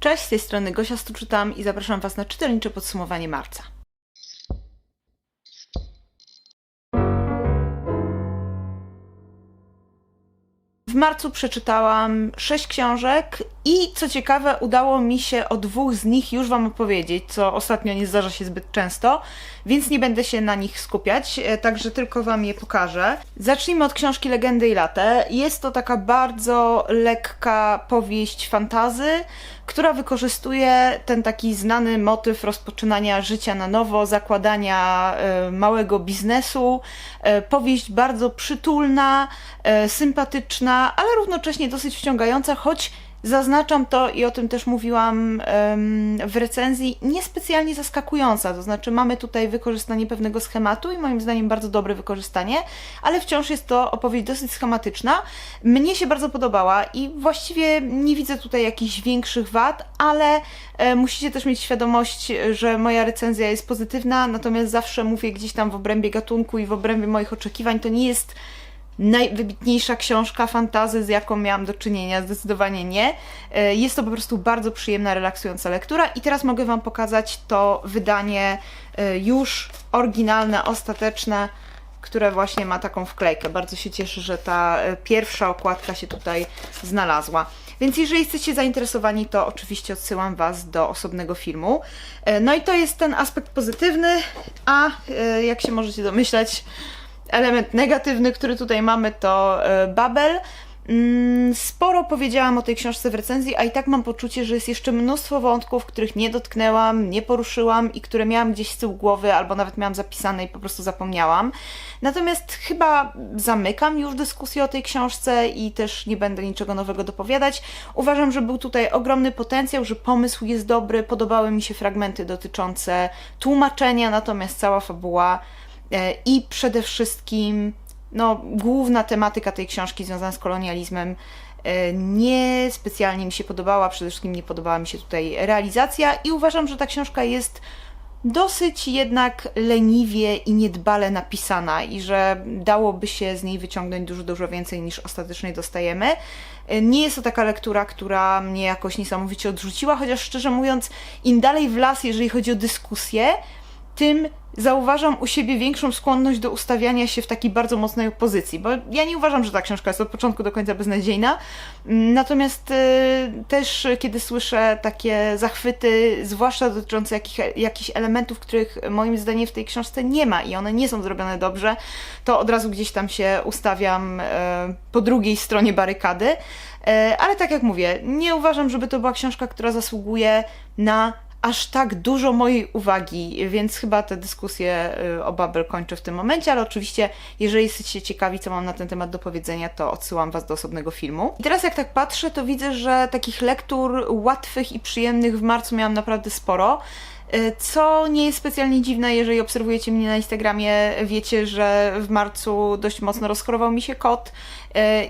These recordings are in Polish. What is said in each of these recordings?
Cześć, z tej strony Gosia Stuczytam i zapraszam Was na czytelnicze podsumowanie marca. W marcu przeczytałam sześć książek i co ciekawe, udało mi się o dwóch z nich już Wam opowiedzieć, co ostatnio nie zdarza się zbyt często, więc nie będę się na nich skupiać, e, także tylko Wam je pokażę. Zacznijmy od książki Legendy i Late. Jest to taka bardzo lekka powieść fantazy, która wykorzystuje ten taki znany motyw rozpoczynania życia na nowo, zakładania e, małego biznesu. E, powieść bardzo przytulna, sympatyczna, ale równocześnie dosyć wciągająca, choć Zaznaczam to i o tym też mówiłam w recenzji, niespecjalnie zaskakująca. To znaczy, mamy tutaj wykorzystanie pewnego schematu i moim zdaniem bardzo dobre wykorzystanie, ale wciąż jest to opowieść dosyć schematyczna. Mnie się bardzo podobała i właściwie nie widzę tutaj jakichś większych wad, ale e, musicie też mieć świadomość, że moja recenzja jest pozytywna, natomiast zawsze mówię gdzieś tam w obrębie gatunku i w obrębie moich oczekiwań. To nie jest najwybitniejsza książka fantazy, z jaką miałam do czynienia, zdecydowanie nie. E, Jest to po prostu bardzo przyjemna, relaksująca lektura i teraz mogę Wam pokazać to wydanie e, już oryginalne, ostateczne, które właśnie ma taką wklejkę. Bardzo się cieszę, że ta e, pierwsza okładka się tutaj znalazła. Więc jeżeli jesteście zainteresowani, to oczywiście odsyłam Was do osobnego filmu. No i to jest ten aspekt pozytywny, a jak się możecie domyśleć, element negatywny, który tutaj mamy, to e, Babel. Mm, Sporo powiedziałam o tej książce w recenzji, a i tak mam poczucie, że jest jeszcze mnóstwo wątków, których nie dotknęłam, nie poruszyłam i które miałam gdzieś z tyłu głowy, albo nawet miałam zapisane i po prostu zapomniałam. Natomiast chyba zamykam już dyskusję o tej książce i też nie będę niczego nowego dopowiadać. Uważam, że był tutaj ogromny potencjał, że pomysł jest dobry, podobały mi się fragmenty dotyczące tłumaczenia, natomiast cała fabuła I przede wszystkim, no, główna tematyka tej książki związana z kolonializmem e, nie specjalnie mi się podobała, przede wszystkim nie podobała mi się tutaj realizacja i uważam, że ta książka jest dosyć jednak leniwie i niedbale napisana i że dałoby się z niej wyciągnąć dużo, dużo więcej niż ostatecznie dostajemy. E, Nie jest to taka lektura, która mnie jakoś niesamowicie odrzuciła, chociaż szczerze mówiąc, im dalej w las, jeżeli chodzi o dyskusję, tym zauważam u siebie większą skłonność do ustawiania się w takiej bardzo mocnej opozycji, bo ja nie uważam, że ta książka jest od początku do końca beznadziejna. Natomiast y, też y, kiedy słyszę takie zachwyty, zwłaszcza dotyczące jakich, jakichś elementów, których moim zdaniem w tej książce nie ma i one nie są zrobione dobrze, to od razu gdzieś tam się ustawiam y, po drugiej stronie barykady. Ale tak jak mówię, nie uważam, żeby to była książka, która zasługuje na aż tak dużo mojej uwagi, więc chyba tę dyskusję y, o Babel kończę w tym momencie, ale oczywiście, jeżeli jesteście ciekawi, co mam na ten temat do powiedzenia, to odsyłam Was do osobnego filmu. I teraz jak tak patrzę, to widzę, że takich lektur łatwych i przyjemnych w marcu miałam naprawdę sporo. Y, Co nie jest specjalnie dziwne, jeżeli obserwujecie mnie na Instagramie, wiecie, że w marcu dość mocno rozchorował mi się kot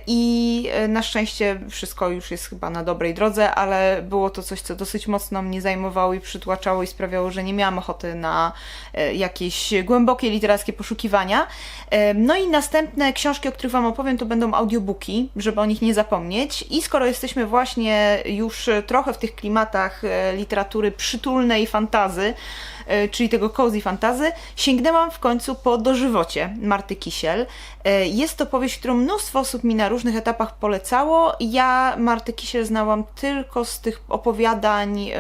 i y, na szczęście wszystko już jest chyba na dobrej drodze, ale było to coś, co dosyć mocno mnie zajmowało i przytłaczało i sprawiało, że nie miałam ochoty na y, jakieś głębokie literackie poszukiwania. No i następne książki, o których Wam opowiem, to będą audiobooki, żeby o nich nie zapomnieć. I skoro jesteśmy właśnie już trochę w tych klimatach literatury przytulnej fantazy, e, czyli tego cozy fantazy, sięgnęłam w końcu po Dożywocie Marty Kisiel. E, Jest to powieść, którą mnóstwo osób mi na różnych etapach polecało. Ja Martę Kisiel znałam tylko z tych opowiadań,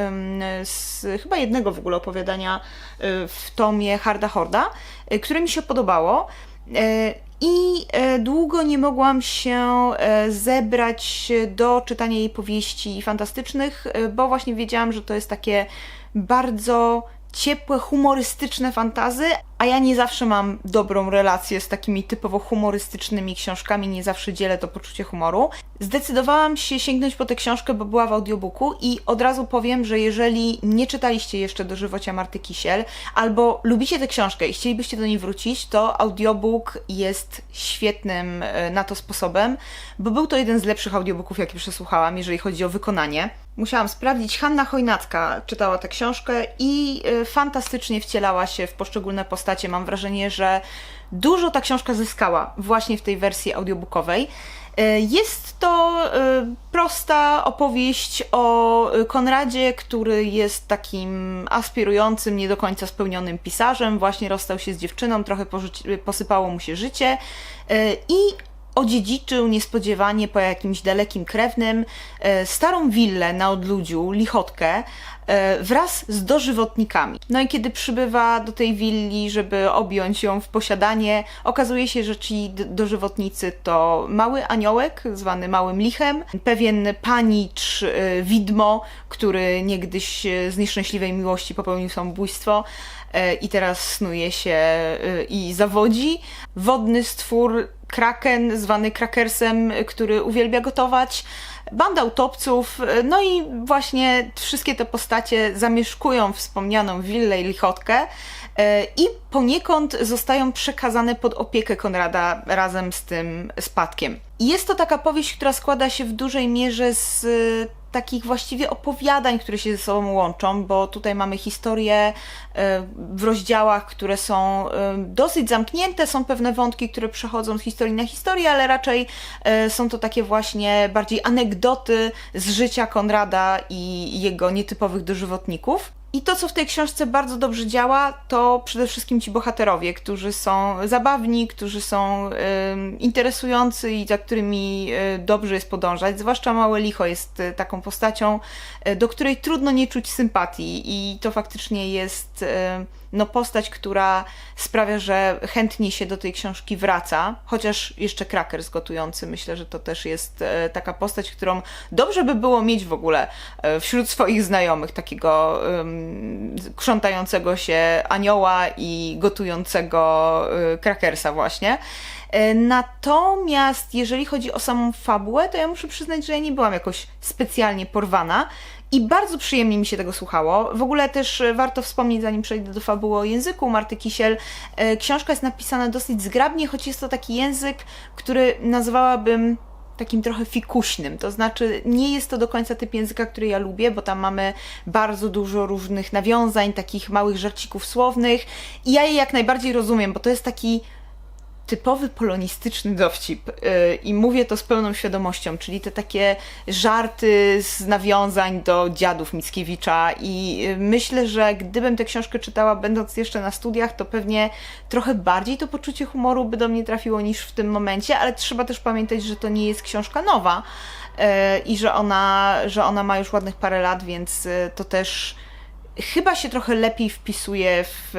z chyba jednego w ogóle opowiadania e, w tomie Harda Horda, e, które mi się podobało. E, I e, długo nie mogłam się e, zebrać do czytania jej powieści fantastycznych, e, bo właśnie wiedziałam, że to jest takie bardzo ciepłe, humorystyczne fantazy, a ja nie zawsze mam dobrą relację z takimi typowo humorystycznymi książkami, nie zawsze dzielę to poczucie humoru. Zdecydowałam się sięgnąć po tę książkę, bo była w audiobooku i od razu powiem, że jeżeli nie czytaliście jeszcze do żywocia Marty Kisiel, albo lubicie tę książkę i chcielibyście do niej wrócić, to audiobook jest świetnym e, na to sposobem, bo był to jeden z lepszych audiobooków, jakie przesłuchałam, jeżeli chodzi o wykonanie. Musiałam sprawdzić, Hanna Chojnacka czytała tę książkę i e, fantastycznie wcielała się w poszczególne postacie. Mam wrażenie, że dużo ta książka zyskała właśnie w tej wersji audiobookowej. E, Jest to e, prosta opowieść o e, Konradzie, który jest takim aspirującym, nie do końca spełnionym pisarzem. Właśnie rozstał się z dziewczyną, trochę posypało mu się życie i odziedziczył niespodziewanie po jakimś dalekim krewnym e, starą willę na odludziu, lichotkę, e, wraz z dożywotnikami. No i kiedy przybywa do tej willi, żeby objąć ją w posiadanie, okazuje się, że ci dożywotnicy to mały aniołek, zwany Małym Lichem, pewien panicz e, widmo, który niegdyś z nieszczęśliwej miłości popełnił samobójstwo i teraz snuje się i zawodzi. Wodny stwór kraken, zwany krakersem, który uwielbia gotować, banda utopców, no i właśnie wszystkie te postacie zamieszkują wspomnianą willę i lichotkę e, i poniekąd zostają przekazane pod opiekę Konrada razem z tym spadkiem. Jest to taka powieść, która składa się w dużej mierze z takich właściwie opowiadań, które się ze sobą łączą, bo tutaj mamy historie e, w rozdziałach, które są e, dosyć zamknięte, są pewne wątki, które przechodzą z historii na historię, ale raczej e, są to takie właśnie bardziej anegdoty z życia Konrada i jego nietypowych dożywotników. I to, co w tej książce bardzo dobrze działa, to przede wszystkim ci bohaterowie, którzy są zabawni, którzy są em, interesujący i za którymi e, dobrze jest podążać. Zwłaszcza Małe Licho jest e, taką postacią, e, do której trudno nie czuć sympatii i to faktycznie jest e, no, postać, która sprawia, że chętnie się do tej książki wraca, chociaż jeszcze Krakers gotujący, myślę, że to też jest e, taka postać, którą dobrze by było mieć w ogóle wśród swoich znajomych, takiego krzątającego się anioła i gotującego e, Krakersa właśnie. E, Natomiast jeżeli chodzi o samą fabułę, to ja muszę przyznać, że ja nie byłam jakoś specjalnie porwana i bardzo przyjemnie mi się tego słuchało. W ogóle też e, warto wspomnieć, zanim przejdę do fabuły o języku Marty Kisiel, książka jest napisana dosyć zgrabnie, choć jest to taki język, który nazwałabym takim trochę fikuśnym. To znaczy, nie jest to do końca typ języka, który ja lubię, bo tam mamy bardzo dużo różnych nawiązań, takich małych żarcików słownych i ja je jak najbardziej rozumiem, bo to jest taki typowy polonistyczny dowcip. Yy, i mówię to z pełną świadomością, czyli te takie żarty z nawiązań do dziadów Mickiewicza. I yy, myślę, że gdybym tę książkę czytała będąc jeszcze na studiach, to pewnie trochę bardziej to poczucie humoru by do mnie trafiło niż w tym momencie, ale trzeba też pamiętać, że to nie jest książka nowa yy, i że ona, że ona ma już ładnych parę lat, więc to też chyba się trochę lepiej wpisuje w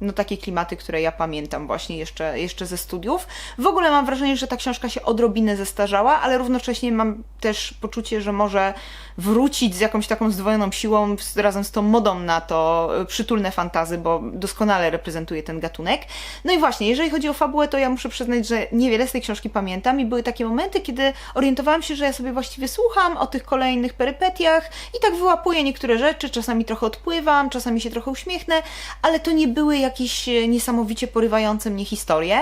no takie klimaty, które ja pamiętam właśnie jeszcze, jeszcze ze studiów. W ogóle mam wrażenie, że ta książka się odrobinę zestarzała, ale równocześnie mam też poczucie, że może wrócić z jakąś taką zdwojoną siłą razem z tą modą na to y, przytulne fantazy, bo doskonale reprezentuje ten gatunek. No i właśnie, jeżeli chodzi o fabułę, to ja muszę przyznać, że niewiele z tej książki pamiętam i były takie momenty, kiedy orientowałam się, że ja sobie właściwie słucham o tych kolejnych perypetiach i tak wyłapuję niektóre rzeczy, czasami trochę odpływam, czasami się trochę uśmiechnę, ale to nie były jakieś e, niesamowicie porywające mnie historie.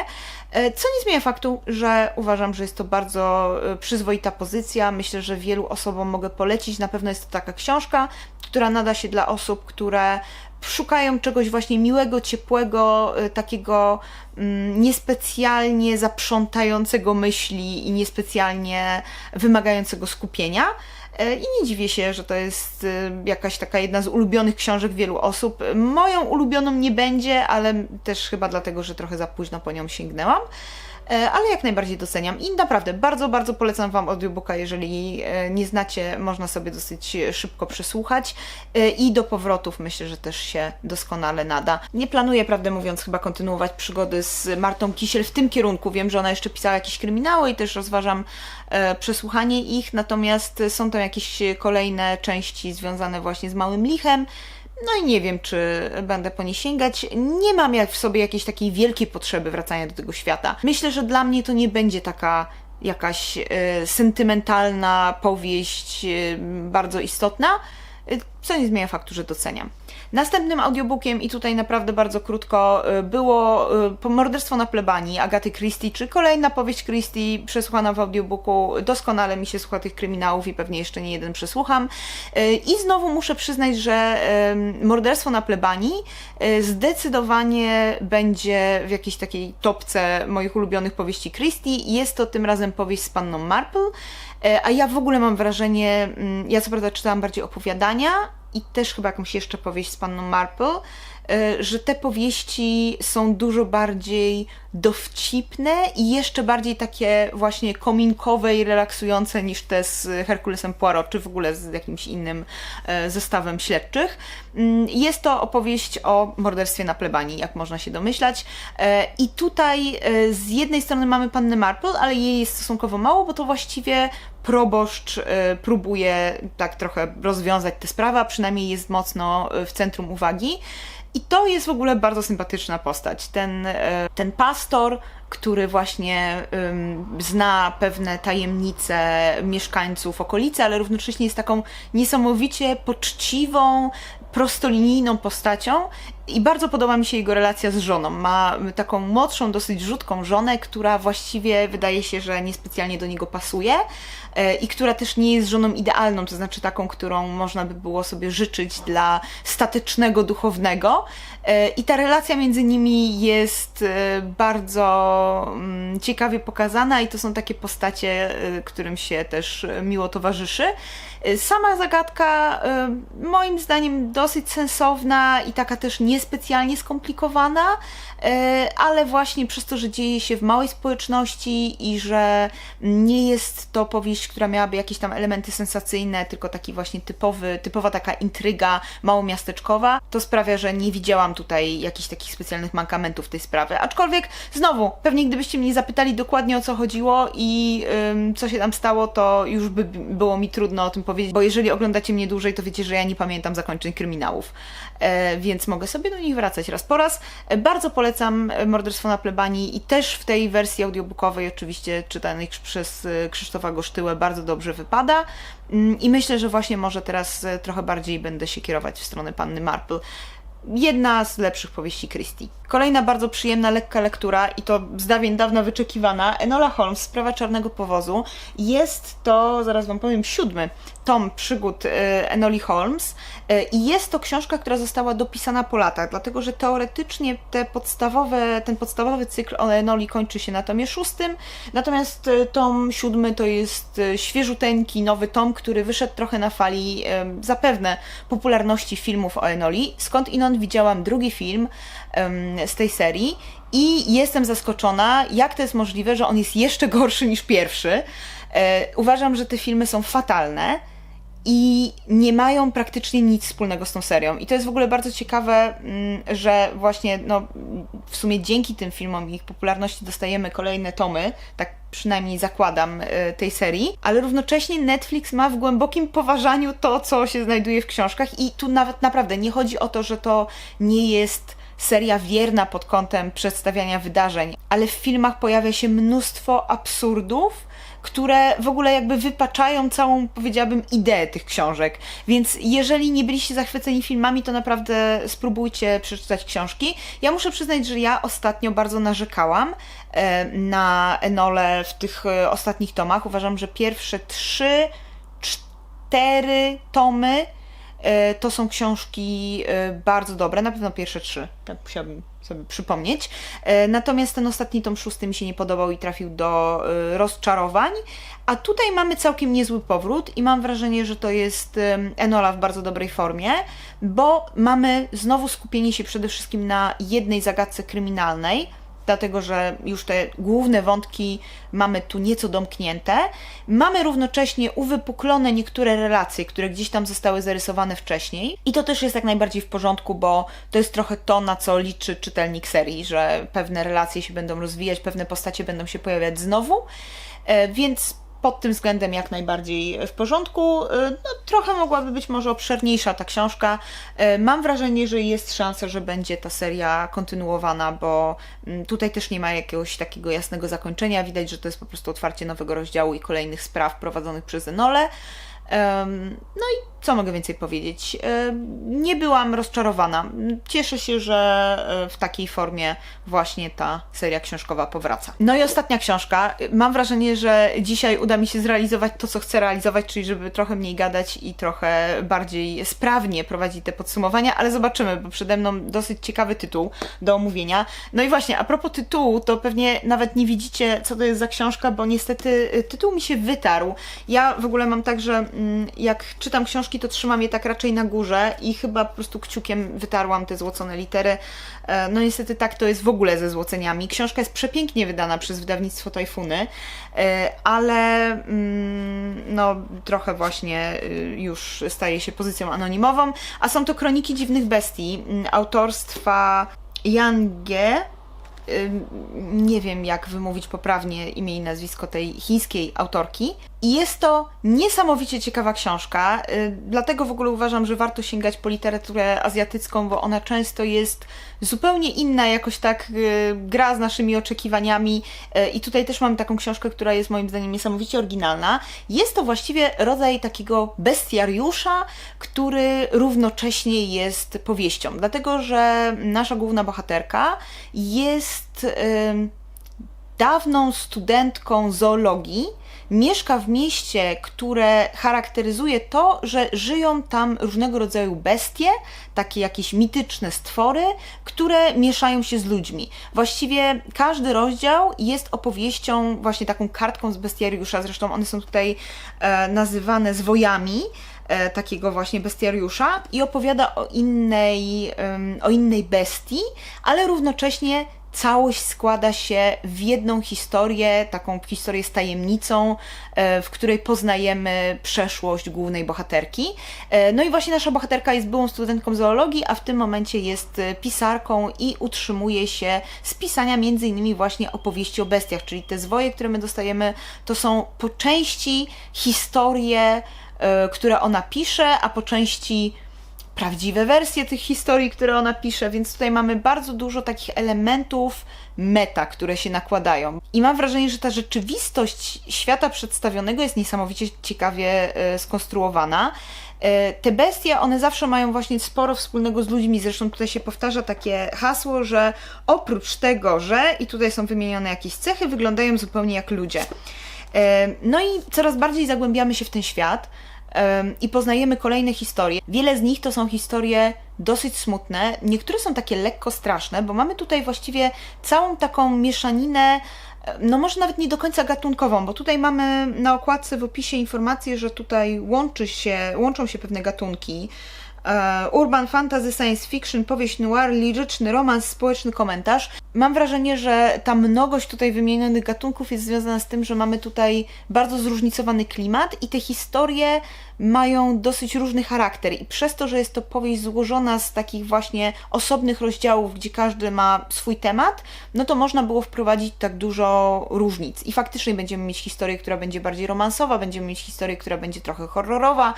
E, Co nie zmienia faktu, że uważam, że jest to bardzo e, przyzwoita pozycja. Myślę, że wielu osobom mogę polecić. Na pewno jest to taka książka, która nada się dla osób, które szukają czegoś właśnie miłego, ciepłego, takiego mm, niespecjalnie zaprzątającego myśli i niespecjalnie wymagającego skupienia. E, I nie dziwię się, że to jest e, jakaś taka jedna z ulubionych książek wielu osób. Moją ulubioną nie będzie, ale też chyba dlatego, że trochę za późno po nią sięgnęłam. E, Ale jak najbardziej doceniam i naprawdę bardzo, bardzo polecam Wam audiobooka, jeżeli e, nie znacie, można sobie dosyć szybko przesłuchać E, i do powrotów myślę, że też się doskonale nada. Nie planuję, prawdę mówiąc, chyba kontynuować przygody z Martą Kisiel w tym kierunku. Wiem, że ona jeszcze pisała jakieś kryminały i też rozważam przesłuchanie ich, natomiast są tam jakieś kolejne części związane właśnie z Małym Lichem. No i nie wiem, czy będę po nie sięgać. Nie mam jak w sobie jakiejś takiej wielkiej potrzeby wracania do tego świata. Myślę, że dla mnie to nie będzie taka jakaś e, sentymentalna powieść e, bardzo istotna. y, co nie zmienia faktu, że doceniam. Następnym audiobookiem, i tutaj naprawdę bardzo krótko, y, było y, Morderstwo na plebanii Agaty Christie, czy kolejna powieść Christie przesłuchana w audiobooku. Doskonale mi się słucha tych kryminałów i pewnie jeszcze nie jeden przesłucham. I znowu muszę przyznać, że Morderstwo na plebanii zdecydowanie będzie w jakiejś takiej topce moich ulubionych powieści Christie. Jest to tym razem powieść z panną Marple. E, a ja w ogóle mam wrażenie, mm, ja co prawda czytałam bardziej opowiadania i też chyba jakąś jeszcze powieść z panną Marple, e, że te powieści są dużo bardziej dowcipne i jeszcze bardziej takie właśnie kominkowe i relaksujące niż te z Herkulesem Poirot, czy w ogóle z jakimś innym e, zestawem śledczych. Mm, jest to opowieść o morderstwie na plebanii, jak można się domyślać. I tutaj z jednej strony mamy pannę Marple, ale jej jest stosunkowo mało, bo to właściwie proboszcz y, próbuje tak trochę rozwiązać tę sprawę, przynajmniej jest mocno y, w centrum uwagi. I to jest w ogóle bardzo sympatyczna postać. Ten, y, ten pastor, który właśnie zna pewne tajemnice mieszkańców okolicy, ale równocześnie jest taką niesamowicie poczciwą, prostolinijną postacią i bardzo podoba mi się jego relacja z żoną. Ma taką młodszą, dosyć rzutką żonę, która właściwie wydaje się, że niespecjalnie do niego pasuje e, i która też nie jest żoną idealną, to znaczy taką, którą można by było sobie życzyć dla statycznego duchownego. E, I ta relacja między nimi jest e, bardzo mm, ciekawie pokazana i to są takie postacie, którym się też miło towarzyszy. Sama zagadka moim zdaniem dosyć sensowna i taka też niespecjalnie skomplikowana, ale właśnie przez to, że dzieje się w małej społeczności i że nie jest to powieść, która miałaby jakieś tam elementy sensacyjne, tylko taki właśnie typowy, typowa taka intryga małomiasteczkowa, to sprawia, że nie widziałam tutaj jakichś takich specjalnych mankamentów tej sprawy. Aczkolwiek znowu, pewnie gdybyście mnie zapytali dokładnie o co chodziło i ym, co się tam stało, to już by było mi trudno o tym powiedzieć, bo jeżeli oglądacie mnie dłużej, to wiecie, że ja nie pamiętam zakończeń kryminałów, e, więc mogę sobie do nich wracać raz po raz. E, bardzo polecam polecam Morderstwo na plebanii i też w tej wersji audiobookowej, oczywiście czytanej przez e, Krzysztofa Gosztyłę, bardzo dobrze wypada. Mm, I myślę, że właśnie może teraz e, trochę bardziej będę się kierować w stronę panny Marple. Jedna z lepszych powieści Christie. Kolejna bardzo przyjemna, lekka lektura i to z dawien dawna wyczekiwana, Enola Holmes, Sprawa Czarnego Powozu. Jest to, zaraz Wam powiem, siódmy tom przygód e, Enoli Holmes e, i jest to książka, która została dopisana po latach, dlatego że teoretycznie te podstawowe, ten podstawowy cykl o Enoli kończy się na tomie szóstym, natomiast e, tom siódmy to jest świeżuteńki, nowy tom, który wyszedł trochę na fali zapewne popularności filmów o Enoli, skąd inąd widziałam drugi film z tej serii i jestem zaskoczona, jak to jest możliwe, że on jest jeszcze gorszy niż pierwszy. Uważam, że te filmy są fatalne i nie mają praktycznie nic wspólnego z tą serią. I to jest w ogóle bardzo ciekawe, mm, że właśnie no, w sumie dzięki tym filmom i ich popularności dostajemy kolejne tomy, tak przynajmniej zakładam, y, tej serii, ale równocześnie Netflix ma w głębokim poważaniu to, co się znajduje w książkach i tu nawet naprawdę nie chodzi o to, że to nie jest seria wierna pod kątem przedstawiania wydarzeń, ale w filmach pojawia się mnóstwo absurdów, które w ogóle jakby wypaczają całą, powiedziałabym, ideę tych książek. Więc jeżeli nie byliście zachwyceni filmami, to naprawdę spróbujcie przeczytać książki. Ja muszę przyznać, że ja ostatnio bardzo narzekałam e, na Enole w tych e, ostatnich tomach. Uważam, że pierwsze trzy, cztery tomy to są książki bardzo dobre, na pewno pierwsze trzy, tak musiałabym sobie przypomnieć. E, natomiast ten ostatni tom szósty mi się nie podobał i trafił do e, rozczarowań. A tutaj mamy całkiem niezły powrót i mam wrażenie, że to jest Enola w bardzo dobrej formie, bo mamy znowu skupienie się przede wszystkim na jednej zagadce kryminalnej dlatego że już te główne wątki mamy tu nieco domknięte. Mamy równocześnie uwypuklone niektóre relacje, które gdzieś tam zostały zarysowane wcześniej. I to też jest jak najbardziej w porządku, bo to jest trochę to, na co liczy czytelnik serii, że pewne relacje się będą rozwijać, pewne postacie będą się pojawiać znowu. E, więc pod tym względem jak najbardziej w porządku. Y, no, trochę mogłaby być może obszerniejsza ta książka. Y, mam wrażenie, że jest szansa, że będzie ta seria kontynuowana, bo mm, tutaj też nie ma jakiegoś takiego jasnego zakończenia. Widać, że to jest po prostu otwarcie nowego rozdziału i kolejnych spraw prowadzonych przez Enole. No i co mogę więcej powiedzieć? E, Nie byłam rozczarowana. Cieszę się, że e, w takiej formie właśnie ta seria książkowa powraca. No i ostatnia książka. Mam wrażenie, że dzisiaj uda mi się zrealizować to, co chcę realizować, czyli żeby trochę mniej gadać i trochę bardziej sprawnie prowadzić te podsumowania, ale zobaczymy, bo przede mną dosyć ciekawy tytuł do omówienia. No i właśnie, a propos tytułu, to pewnie nawet nie widzicie, co to jest za książka, bo niestety y, tytuł mi się wytarł. Ja w ogóle mam tak, że mm, jak czytam książki, to trzymam je tak raczej na górze i chyba po prostu kciukiem wytarłam te złocone litery. E, No niestety tak to jest w ogóle ze złoceniami. Książka jest przepięknie wydana przez wydawnictwo Tajfuny, e, ale mm, no trochę właśnie y, już staje się pozycją anonimową, a są to Kroniki Dziwnych Bestii mm, autorstwa Jan Ge. Ym, Nie wiem, jak wymówić poprawnie imię i nazwisko tej chińskiej autorki. I jest to niesamowicie ciekawa książka, y, dlatego w ogóle uważam, że warto sięgać po literaturę azjatycką, bo ona często jest zupełnie inna, jakoś tak y, gra z naszymi oczekiwaniami. Y, I tutaj też mam taką książkę, która jest moim zdaniem niesamowicie oryginalna. Jest to właściwie rodzaj takiego bestiariusza, który równocześnie jest powieścią, dlatego że nasza główna bohaterka jest. dawną studentką zoologii, mieszka w mieście, które charakteryzuje to, że żyją tam różnego rodzaju bestie, takie jakieś mityczne stwory, które mieszają się z ludźmi. Właściwie każdy rozdział jest opowieścią, właśnie taką kartką z bestiariusza, zresztą one są tutaj e, nazywane zwojami e, takiego właśnie bestiariusza i opowiada o innej, o innej bestii, ale równocześnie całość składa się w jedną historię, taką historię z tajemnicą, e, w której poznajemy przeszłość głównej bohaterki. E, No i właśnie nasza bohaterka jest byłą studentką zoologii, a w tym momencie jest e, pisarką i utrzymuje się z pisania między innymi właśnie opowieści o bestiach, czyli te zwoje, które my dostajemy, to są po części historie, które ona pisze, a po części prawdziwe wersje tych historii, które ona pisze, więc tutaj mamy bardzo dużo takich elementów meta, które się nakładają. I mam wrażenie, że ta rzeczywistość świata przedstawionego jest niesamowicie ciekawie e, skonstruowana. E, Te bestie, one zawsze mają właśnie sporo wspólnego z ludźmi. Zresztą tutaj się powtarza takie hasło, że oprócz tego, że i tutaj są wymienione jakieś cechy, wyglądają zupełnie jak ludzie. E, No i coraz bardziej zagłębiamy się w ten świat i poznajemy kolejne historie. Wiele z nich to są historie dosyć smutne, niektóre są takie lekko straszne, bo mamy tutaj właściwie całą taką mieszaninę, no może nawet nie do końca gatunkową, bo tutaj mamy na okładce w opisie informację, że tutaj łączy się, łączą się pewne gatunki. E, Urban fantasy, science fiction, powieść noir, liryczny romans, społeczny komentarz. Mam wrażenie, że ta mnogość tutaj wymienionych gatunków jest związana z tym, że mamy tutaj bardzo zróżnicowany klimat i te historie mają dosyć różny charakter i przez to, że jest to powieść złożona z takich właśnie osobnych rozdziałów, gdzie każdy ma swój temat, no to można było wprowadzić tak dużo różnic. I faktycznie będziemy mieć historię, która będzie bardziej romansowa, będziemy mieć historię, która będzie trochę horrorowa.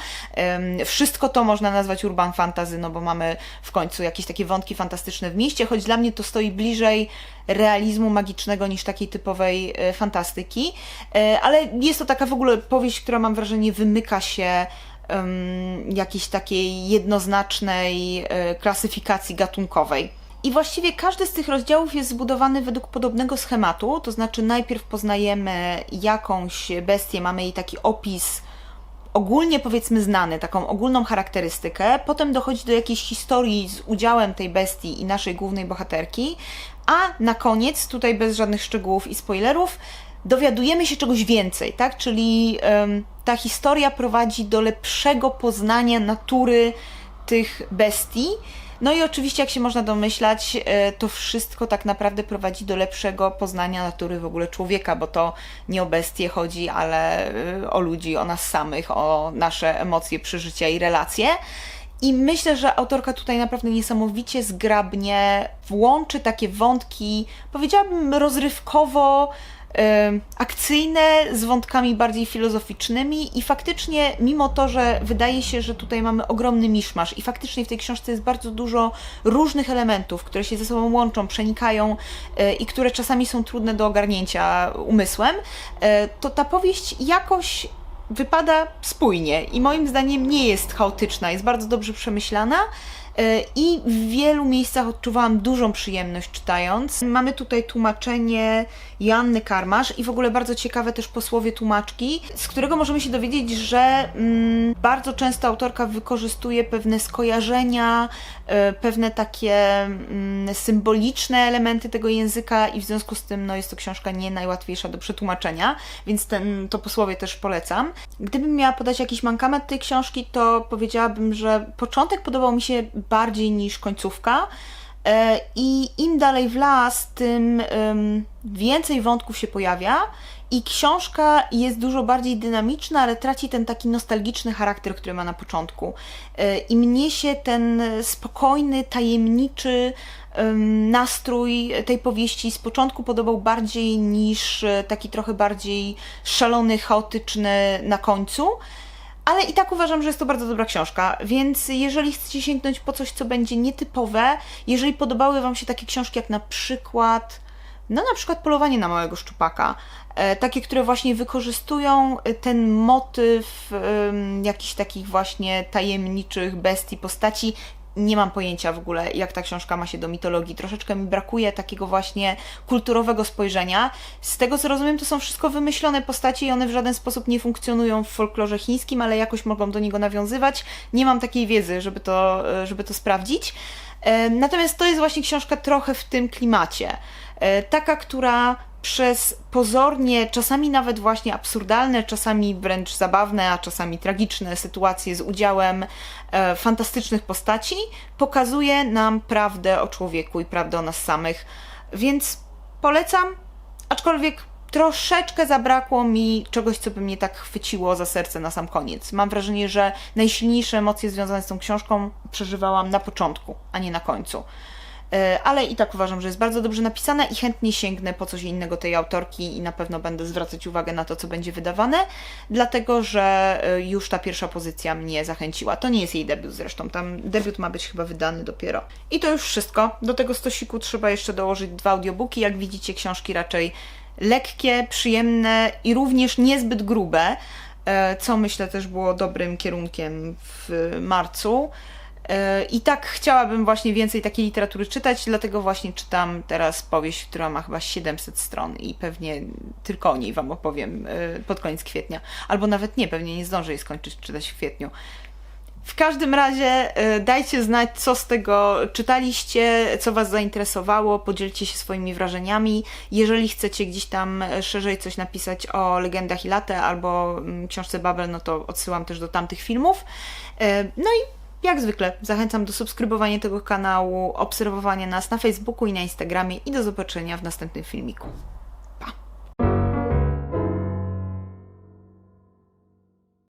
Wszystko to można nazwać urban fantasy, no bo mamy w końcu jakieś takie wątki fantastyczne w mieście, choć dla mnie to stoi bliżej realizmu magicznego niż takiej typowej e, fantastyki. E, Ale jest to taka w ogóle powieść, która mam wrażenie wymyka się em, jakiejś takiej jednoznacznej e, klasyfikacji gatunkowej. I właściwie każdy z tych rozdziałów jest zbudowany według podobnego schematu, to znaczy najpierw poznajemy jakąś bestię, mamy jej taki opis ogólnie powiedzmy znany, taką ogólną charakterystykę, potem dochodzi do jakiejś historii z udziałem tej bestii i naszej głównej bohaterki, a na koniec, tutaj bez żadnych szczegółów i spoilerów, dowiadujemy się czegoś więcej, tak? Czyli em, ta historia prowadzi do lepszego poznania natury tych bestii. No i oczywiście, jak się można domyślać, e, to wszystko tak naprawdę prowadzi do lepszego poznania natury w ogóle człowieka, bo to nie o bestie chodzi, ale e, o ludzi, o nas samych, o nasze emocje, przeżycia i relacje. I myślę, że autorka tutaj naprawdę niesamowicie zgrabnie włączy takie wątki, powiedziałabym rozrywkowo akcyjne z wątkami bardziej filozoficznymi i faktycznie mimo to, że wydaje się, że tutaj mamy ogromny miszmasz i faktycznie w tej książce jest bardzo dużo różnych elementów, które się ze sobą łączą, przenikają e, i które czasami są trudne do ogarnięcia umysłem, e, to ta powieść jakoś wypada spójnie i moim zdaniem nie jest chaotyczna, jest bardzo dobrze przemyślana. E, I w wielu miejscach odczuwałam dużą przyjemność czytając. Mamy tutaj tłumaczenie Joanny Karmasz i w ogóle bardzo ciekawe też posłowie tłumaczki, z którego możemy się dowiedzieć, że mm, bardzo często autorka wykorzystuje pewne skojarzenia, e, pewne takie mm, symboliczne elementy tego języka i w związku z tym no, jest to książka nie najłatwiejsza do przetłumaczenia, więc ten, to posłowie też polecam. Gdybym miała podać jakiś mankament tej książki, to powiedziałabym, że początek podobał mi się bardziej niż końcówka. E, I im dalej w las, tym więcej wątków się pojawia. I książka jest dużo bardziej dynamiczna, ale traci ten taki nostalgiczny charakter, który ma na początku. E, I mnie się ten spokojny, tajemniczy em, nastrój tej powieści z początku podobał bardziej niż e, taki trochę bardziej szalony, chaotyczny na końcu. Ale i tak uważam, że jest to bardzo dobra książka, więc jeżeli chcecie sięgnąć po coś, co będzie nietypowe, jeżeli podobały Wam się takie książki jak na przykład, no na przykład Polowanie na Małego Szczupaka, e, takie, które właśnie wykorzystują e, ten motyw em, jakichś takich właśnie tajemniczych bestii, postaci, nie mam pojęcia w ogóle, jak ta książka ma się do mitologii. Troszeczkę mi brakuje takiego właśnie kulturowego spojrzenia. Z tego co rozumiem, to są wszystko wymyślone postacie i one w żaden sposób nie funkcjonują w folklorze chińskim, ale jakoś mogą do niego nawiązywać. Nie mam takiej wiedzy, żeby to, żeby to sprawdzić. E, Natomiast to jest właśnie książka trochę w tym klimacie. E, Taka, która przez pozornie, czasami nawet właśnie absurdalne, czasami wręcz zabawne, a czasami tragiczne sytuacje z udziałem e, fantastycznych postaci, pokazuje nam prawdę o człowieku i prawdę o nas samych. Więc polecam, aczkolwiek troszeczkę zabrakło mi czegoś, co by mnie tak chwyciło za serce na sam koniec. Mam wrażenie, że najsilniejsze emocje związane z tą książką przeżywałam na początku, a nie na końcu. E, Ale i tak uważam, że jest bardzo dobrze napisana i chętnie sięgnę po coś innego tej autorki i na pewno będę zwracać uwagę na to, co będzie wydawane, dlatego że e, już ta pierwsza pozycja mnie zachęciła. To nie jest jej debiut zresztą, tam debiut ma być chyba wydany dopiero. I to już wszystko. Do tego stosiku trzeba jeszcze dołożyć dwa audiobooki. Jak widzicie, książki raczej lekkie, przyjemne i również niezbyt grube, e, co myślę też było dobrym kierunkiem w marcu. E, I tak chciałabym właśnie więcej takiej literatury czytać, dlatego właśnie czytam teraz powieść, która ma chyba 700 stron i pewnie tylko o niej Wam opowiem e, pod koniec kwietnia. Albo nawet nie, pewnie nie zdążę jej skończyć czytać w kwietniu. W każdym razie e, dajcie znać, co z tego czytaliście, co Was zainteresowało, podzielcie się swoimi wrażeniami. Jeżeli chcecie gdzieś tam szerzej coś napisać o legendach i latę albo mm, książce Babel, no to odsyłam też do tamtych filmów. No i jak zwykle zachęcam do subskrybowania tego kanału, obserwowania nas na Facebooku i na Instagramie i do zobaczenia w następnym filmiku.